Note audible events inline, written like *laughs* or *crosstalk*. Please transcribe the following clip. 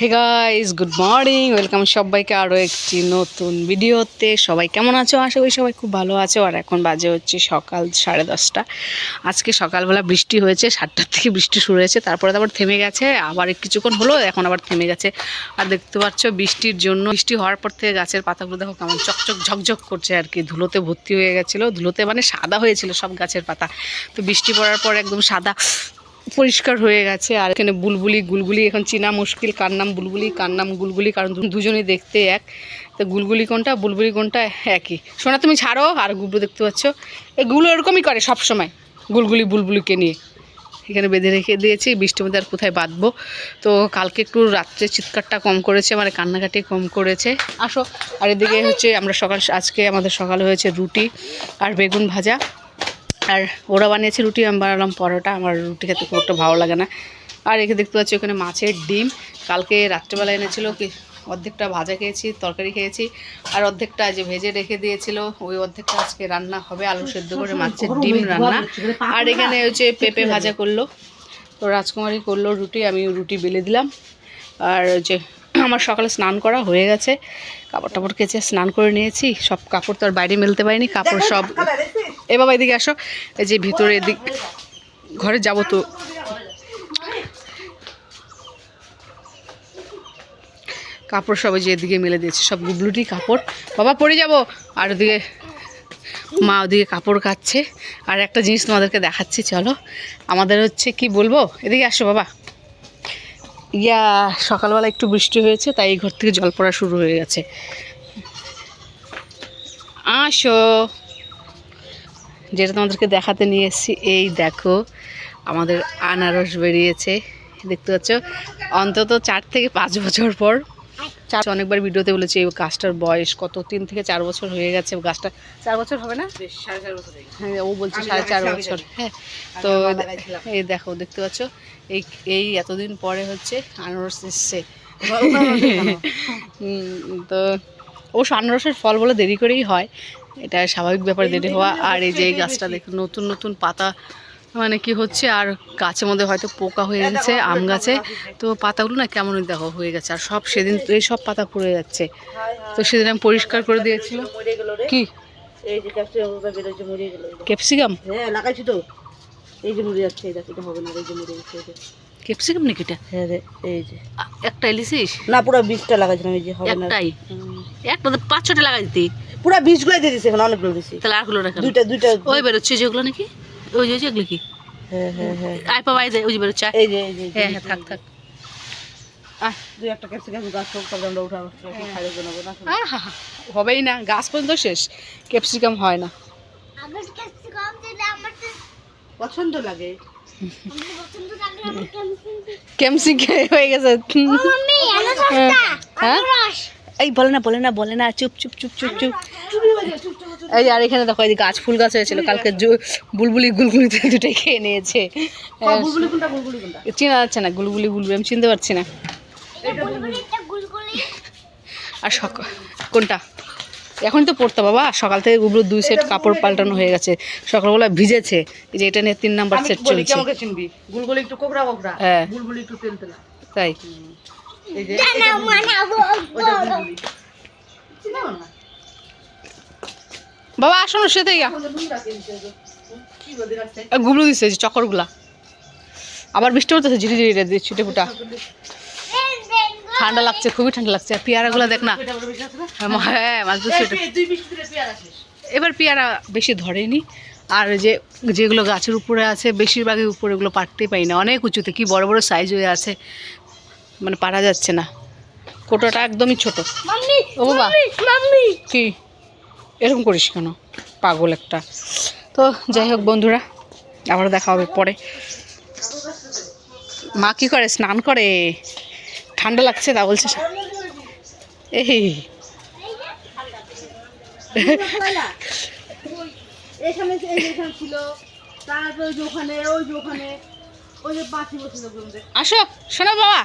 Hey guys good morning welcome সবাইকে আরও একটি নতুন ভিডিওতে। সবাই কেমন আছো? আশা করি সবাই খুব ভালো আছো। আর এখন বাজে হচ্ছে সকাল সাড়ে দশটা। আজকে সকালবেলা বৃষ্টি হয়েছে, সাতটার থেকে বৃষ্টি শুরু হয়েছে। তারপরে আবার থেমে গেছে। আবার কিছুক্ষণ হলো, এখন আবার থেমে গেছে। আর দেখতে পাচ্ছ বৃষ্টির জন্য, বৃষ্টি হওয়ার পর থেকে গাছের পাতাগুলো দেখো কেমন চকচক ঝকঝক করছে আর কি। ধুলোতে ভর্তি হয়ে গেছিল। ধুলোতে মানে সাদা হয়েছিল সব গাছের পাতা। তো বৃষ্টি পড়ার পর একদম সাদা পরিষ্কার হয়ে গেছে আর এখানে বুলবুলি, গুলগুলি, এখন চিনা মুশকিল, কার নাম বুলবুলি, কার নাম গুলগুলি, কারণ দুজনেই দেখতে এক। তো গুলগুলি কোনটা, বুলবুলি কোনটা, একই। শোনা তুমি ছাড়ো, আর গুবলু দেখতে পাচ্ছ। এগুলো এরকমই করে সব সময় গুলগুলি, বুলবুলিকে নিয়ে। এখানে বেঁধে রেখে দিয়েছি, বৃষ্টির মধ্যে আর কোথায় বাঁধবো? তো কালকে একটু রাত্রে চিৎকারটা কম করেছে মানে কান্নাকাটি কম করেছে। আসো, আর এদিকে হচ্ছে আমরা সকাল, আজকে আমাদের সকাল হয়েছে রুটি আর বেগুন ভাজা। আর ওরা বানিয়েছে রুটি, আমি বানালাম পরোটা। আমার রুটি খেতে খুব একটা ভালো লাগে না। আর একে দেখতে পাচ্ছি ওখানে মাছের ডিম। কালকে রাত্রেবেলা এনেছিল কি, অর্ধেকটা ভাজা খেয়েছি, তরকারি খেয়েছি। আর অর্ধেকটা যে ভেজে রেখে দিয়েছিল, ওই অর্ধেকটা আজকে রান্না হবে, আলু সেদ্ধ করে মাছের ডিম রান্না। আর এখানে হচ্ছে পেঁপে ভাজা করল, তো রাজকুমারী করল রুটি, আমি রুটি বেলে দিলাম। আর যে আমার সকালে স্নান করা হয়ে গেছে। কাপড় টাপড় কেচে স্নান করে নিয়েছি। সব কাপড় তো আর বাইরে মেলতে পারিনি কাপড় সব এ বাবা এদিকে আসো। এই যে ভিতরে এদিক ঘরে যাব তো। কাপড় সব ওই যে এদিকে মেলে দিয়েছে সব গুবলুটি কাপড়। বাবা পরে যাব। আর ওদিকে মা ওদিকে কাপড় কাচ্ছে। আর একটা জিনিস তোমাদেরকে দেখাচ্ছি চলো। আমাদের হচ্ছে কি বলব? এদিকে আসো বাবা। ইয়া, সকালবেলা একটু বৃষ্টি হয়েছে, তাই এই ঘর থেকে জল পড়া শুরু হয়ে গেছে। আসো। যেটা তোমাদেরকে দেখাতে নিয়ে এসেছি, এই দেখো, আমাদের আনারস বেরিয়েছে। দেখতে পাচ্ছ? অন্তত চার থেকে পাঁচ বছর পর চার অনেকবার ভিডিওতে বলেছি এই গাছটার বয়স কত? তিন থেকে চার বছর হয়ে গেছে গাছটা চার বছর হবে না? হ্যাঁ ও বলছে সাড়ে চার বছর। হ্যাঁ তো এই দেখো দেখতে পাচ্ছ? এই এই এতদিন পরে হচ্ছে আনারস এসছে। *laughs* তো ও আনারসের ফল বলে দেরি করেই হয়। এটা স্বাভাবিক ব্যাপার দেরি হওয়া আর এই যে এই গাছটা দেখুন নতুন নতুন পাতা মানে কি হচ্ছে? আর গাছের মধ্যে হয়তো পোকা হয়ে গেছে আম গাছে। তো পাতাগুলো না কেমন দেখো হয়ে গেছে। আর সব সেদিন এই সব পাতা পড়ে যাচ্ছে। তো সেদিন আমি পরিষ্কার করে দিয়েছিল কি? এই যে ক্যাপসিকাম? হ্যাঁ লাগাইছি তো। এই যে মরে যাচ্ছে দেখ এটা হবে না এই যে মরে যাচ্ছে এটা ক্যাপসিকাম নাকি এটা? হ্যাঁ রে এই যে। একটা এলিসিস? না পুরো বীজটা লাগাইছিলাম এই যে হবে না। একটাই? একটা তো পাঁচ ছটা লাগাই দিতি। পুরো বীজগুলাই দিয়ে দিছি এখন অনেকগুলো দিছি। তাহলে আরগুলো রাখা দুইটা দুইটা। ওই বেরোচ্ছে যেগুলো নাকি? ওই যে এগুলো কি? হ্যাঁ হ্যাঁ হ্যাঁ আই পাবাই দেয় ওই যে বেরোচ্ছে। এই যে এই যে হ্যাঁ হ্যাঁ থাক থাক। দুই একটা ক্যাপসিকাম গাছ হোক তবে আমরা উঠা খাইয়ে বানাবো না? হবেই না গাছ পর্যন্ত শেষ। ক্যাপসিকাম হয় না। পছন্দ লাগে। ক্যাপসিকে হয়ে গেছে। হ্যাঁ। এই বলে না বলে না বলে না চুপ চুপ চুপ চুপ চুপ। এই আর এখানে দেখো এই যে গাছ ফুল গাছ হয়েছিল কালকে জু- বুলবুলি গুলগুলিতে দুটোই খেয়ে নিয়েছে। হ্যাঁ, বুলবুলি কোনটা বুলবুলি কোনটা? চেনা যাচ্ছে না গুলগুলি গুলবুলি আমি চিনতে পারছি না। আর সকাল কোনটা? এখন তো পড়তে বাবা। সকাল থেকে গুবলুর দুই সেট কাপড় পাল্টানো হয়ে গেছে। সকালবেলা ভিজেছে। যে এটা নিয়ে তিন নাম্বার সেট চলছে। কেমন করে চিনবি? বুলবুলি একটু কোকড়া কোকড়া হ্যাঁ। বুলবুলি একটু তেল তেলা। তাই। এই যে এটা বুলবুলি। ওইটা বুলবুলি চিনো না বাবা আসো না সেতে গিয়া কি বলি রাখছে গুবলু দিচ্ছে যে চকরগুলা। আবার বৃষ্টি হতেছে ঝিরি ঝিরি ছুটে ফুটা ঠান্ডা লাগছে খুবই ঠান্ডা লাগছে। আর পেয়ারাগুলো দেখ না। না হ্যাঁ মাছ এবার পেয়ারা বেশি ধরেনি। আর যে যেগুলো গাছের উপরে আছে বেশিরভাগই উপরে এগুলো পারতে পাই না। অনেক উঁচুতে কি বড় বড় সাইজ হয়ে আছে। মানে পারা যাচ্ছে না। কোটোটা একদমই ছোট। ও বাবা। কি? এরকম করিস কেন? পাগল একটা। তো যাই হোক বন্ধুরা, আবার দেখা হবে পরে। মা কী করে? স্নান করে? ঠান্ডা লাগছে তা বলছে এই। আসো, শোনো বাবা।